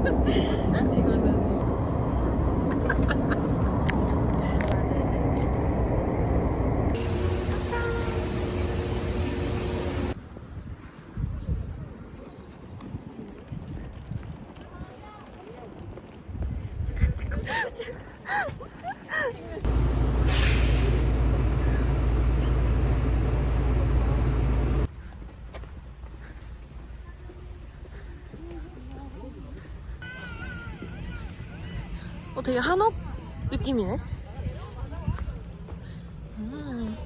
어, 되게 한옥 느낌이네. 음.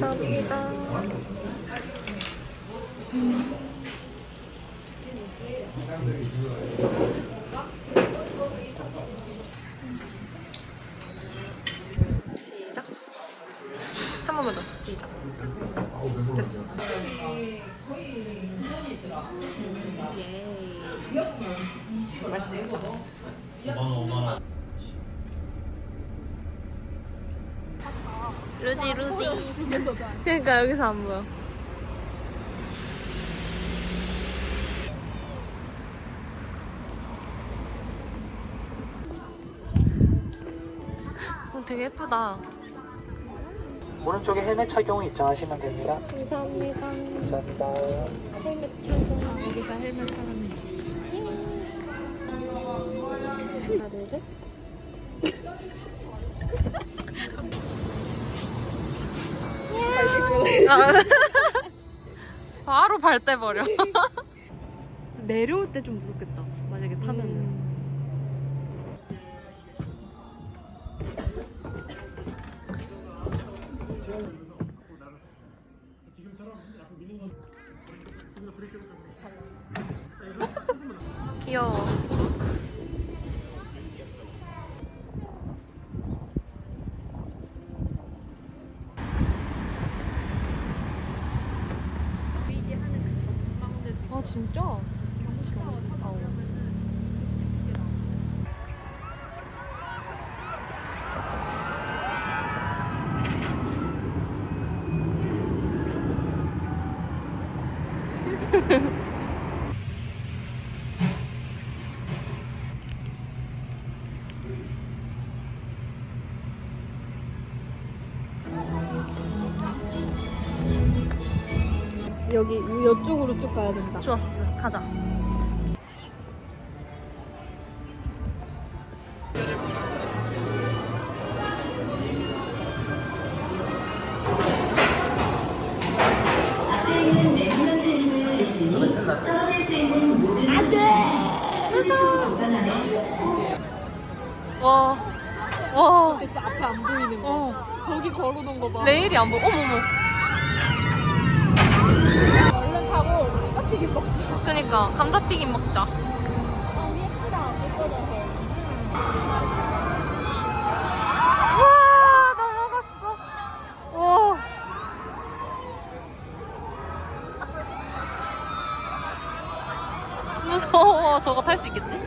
감사합니다. 시작. 한 번만 더. 시작. 됐어. 예. 맛있다. 루지 루지. 그러니까 여기서 안 보여. 어, 되게 예쁘다. 오른쪽에 헬멧 착용 입장하시면 됩니다. 감사합니다. 감사합니다. 헬멧 착용. 여기서 헬멧 하는 하나, 둘, 셋. 아. 바로 발 떼버려. 내려올 때 좀 무섭겠다. 만약에 타면 은. 귀여워. 아 진짜? 여기 이쪽으로 쭉 가야 된다. 좋았어. 가자. 와, 와, 앞에 안 보이는 거. 어, 저기 걸어놓은 거 봐. 레일이 안 보여. 어머머. 얼른 타고 감자튀김 먹자. 그니까 감자튀김 먹자. 아 예쁘다. 예뻐져서. 와, 넘어갔어. 와. 무서워. 저거 탈 수 있겠지?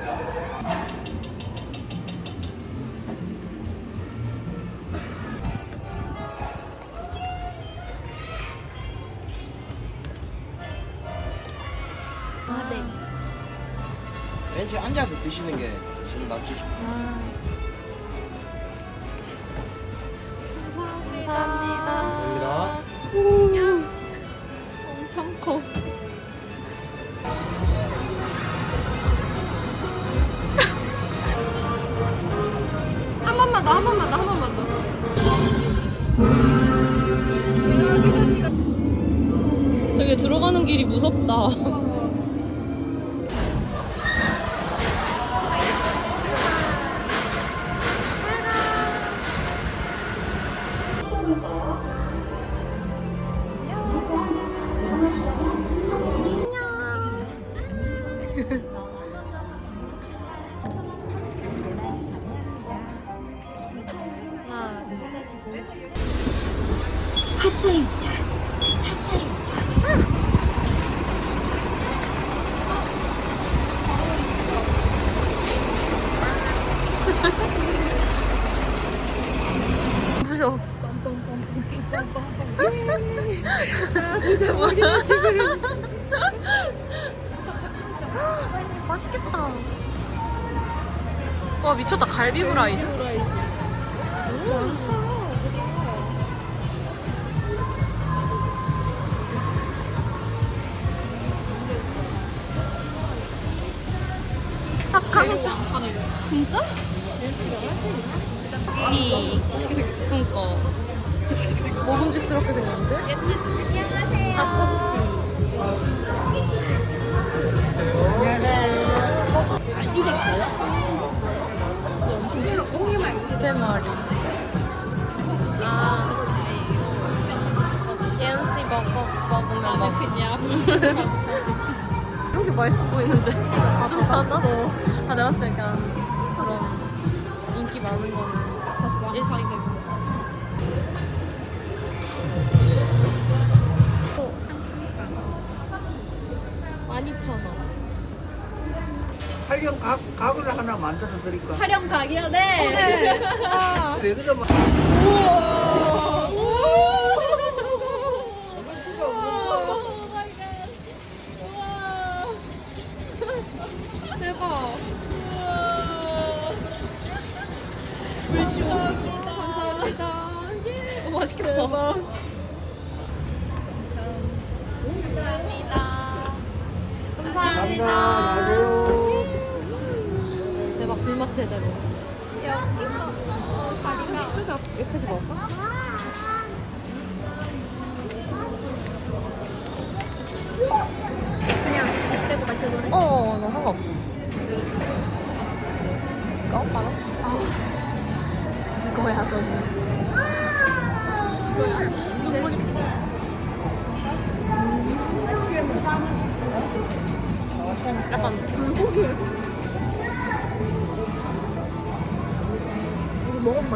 벤치에 앉아서 드시는 게 제일 낫지 감사합니다. 엄청 커. 한 번만 더, 한 번만 더, 한 번만 더. 되게 들어가는 길이 무섭다. 하차입니다. 하차입니다. 무서워. 자, 이제 머리 마시고요. 맛있겠다. 와, 미쳤다. 갈비 후라이드. 닭강정. 진짜? 이 그니까 먹음직스럽게 생겼는데? 닭꼬치. 배머리. 아. 예은 씨 먹어 먹으면 먹. 여기 맛있어 보이는데. 눈 닫아. 아 내가 봤을 때 약간 그런 인기 많은 거는 일찍. 촬영 각, 각을 하나 만들어 드릴까? 촬영 각이요? 네. 그래, 그러 면 어, 맛있겠다. 감사합니다. 대박 불맛 제대로. 어, 자리가 옆에서 먹을까? 그냥 입대고 마셔도 돼? 어, 나 상관없어.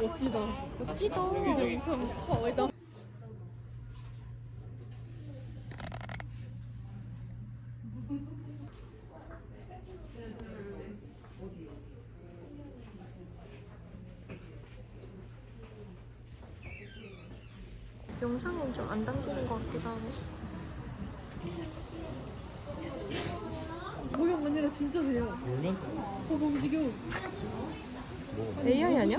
멋지다. 멋지다. 엄청 커. 영상엔 좀 안 담기는 것 같기도 하고. 모형 아니라 진짜 돼요. 저거 움직여 AI 아니야?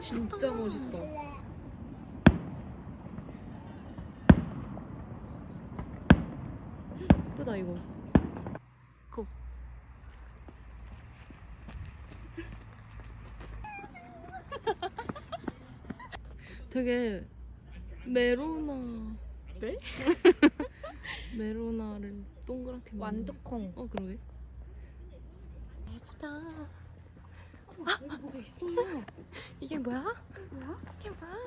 진짜 멋있다 예쁘다 이거. 고. 되게 메로나. 네? 메로나를 동그랗게 만든- 완두콩 어 그러게. 예쁘다. 뭐가 있어 이게 뭐야? 뭐야? 이게 뭐야?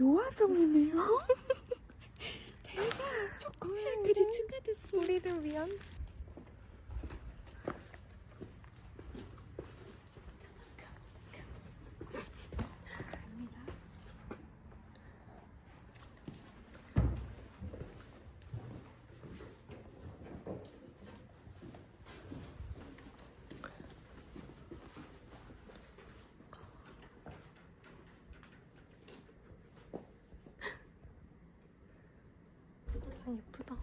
요아정이네요 대박 초코 샤크리 추가됐어 우리를 위한 아 예쁘다.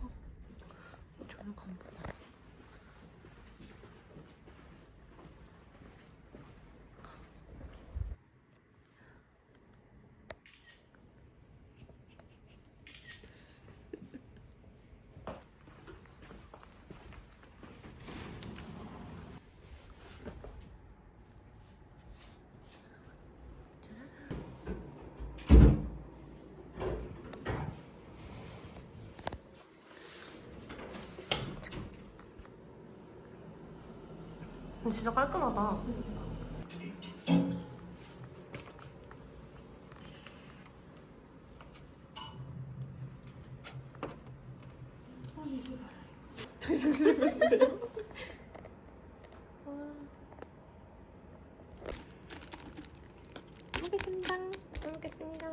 진짜 깔끔하다. 먹겠습니다. 잘 먹겠습니다.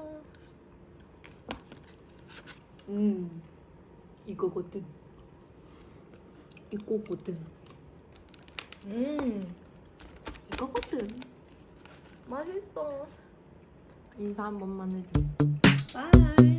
음 이거거든 이거거든 음, 이거거든 맛있어. 인사 한 번만 해줘. 바이